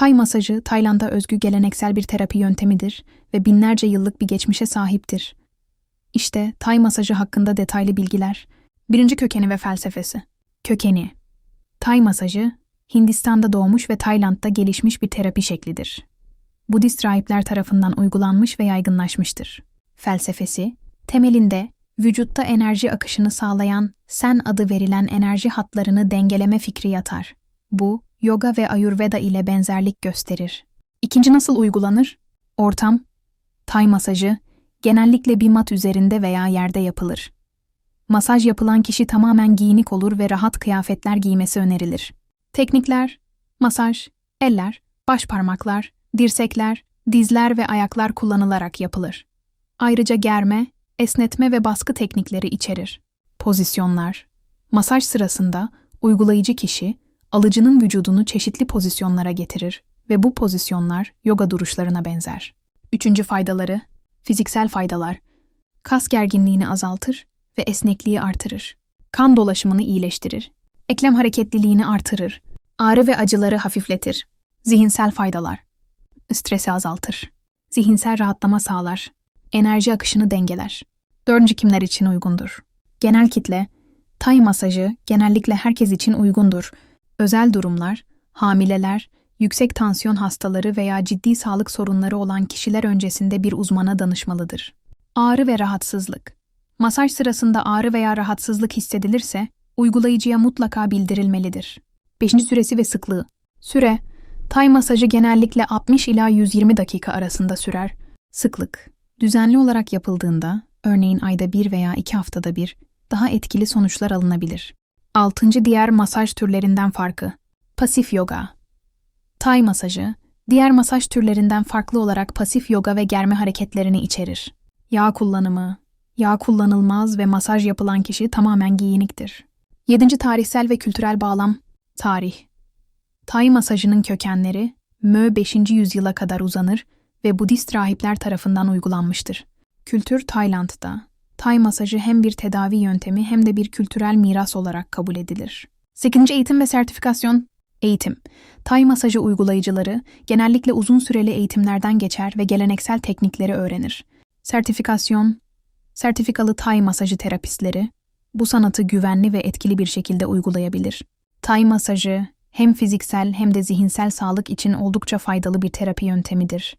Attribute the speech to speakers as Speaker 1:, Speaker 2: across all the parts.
Speaker 1: Tay masajı, Tayland'a özgü geleneksel bir terapi yöntemidir ve binlerce yıllık bir geçmişe sahiptir. İşte Tay masajı hakkında detaylı bilgiler. Birinci kökeni ve felsefesi. Kökeni. Tay masajı, Hindistan'da doğmuş ve Tayland'da gelişmiş bir terapi şeklidir. Budist rahipler tarafından uygulanmış ve yaygınlaşmıştır. Felsefesi, temelinde vücutta enerji akışını sağlayan sen adı verilen enerji hatlarını dengeleme fikri yatar. Bu, yoga ve ayurveda ile benzerlik gösterir. İkinci nasıl uygulanır? Ortam, tay masajı, genellikle bir mat üzerinde veya yerde yapılır. Masaj yapılan kişi tamamen giyinik olur ve rahat kıyafetler giymesi önerilir. Teknikler, masaj, eller, baş parmaklar, dirsekler, dizler ve ayaklar kullanılarak yapılır. Ayrıca germe, esnetme ve baskı teknikleri içerir. Pozisyonlar. Masaj sırasında uygulayıcı kişi alıcının vücudunu çeşitli pozisyonlara getirir ve bu pozisyonlar yoga duruşlarına benzer. Üçüncü faydaları, fiziksel faydalar. Kas gerginliğini azaltır ve esnekliği artırır. Kan dolaşımını iyileştirir. Eklem hareketliliğini artırır. Ağrı ve acıları hafifletir. Zihinsel faydalar. Stresi azaltır. Zihinsel rahatlama sağlar. Enerji akışını dengeler. Dördüncü kimler için uygundur? Genel kitle, tay masajı genellikle herkes için uygundur. Özel durumlar, hamileler, yüksek tansiyon hastaları veya ciddi sağlık sorunları olan kişiler öncesinde bir uzmana danışmalıdır. Ağrı ve rahatsızlık. Masaj sırasında ağrı veya rahatsızlık hissedilirse, uygulayıcıya mutlaka bildirilmelidir. Beşinci süresi ve sıklığı. Süre, tay masajı genellikle 60 ila 120 dakika arasında sürer. Sıklık, düzenli olarak yapıldığında, örneğin ayda bir veya iki haftada bir, daha etkili sonuçlar alınabilir. Altıncı diğer masaj türlerinden farkı. Pasif yoga. Tay masajı, diğer masaj türlerinden farklı olarak pasif yoga ve germe hareketlerini içerir. Yağ kullanımı, yağ kullanılmaz ve masaj yapılan kişi tamamen giyiniktir. Yedinci tarihsel ve kültürel bağlam, tarih. Tay masajının kökenleri, Mö 5. yüzyıla kadar uzanır ve Budist rahipler tarafından uygulanmıştır. Kültür Tayland'da, Tay masajı hem bir tedavi yöntemi hem de bir kültürel miras olarak kabul edilir. 8. Eğitim ve sertifikasyon Eğitim. Tay masajı uygulayıcıları genellikle uzun süreli eğitimlerden geçer ve geleneksel teknikleri öğrenir. Sertifikasyon Sertifikalı tay masajı terapistleri bu sanatı güvenli ve etkili bir şekilde uygulayabilir. Tay masajı hem fiziksel hem de zihinsel sağlık için oldukça faydalı bir terapi yöntemidir.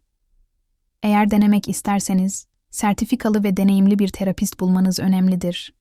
Speaker 1: Eğer denemek isterseniz sertifikalı ve deneyimli bir terapist bulmanız önemlidir.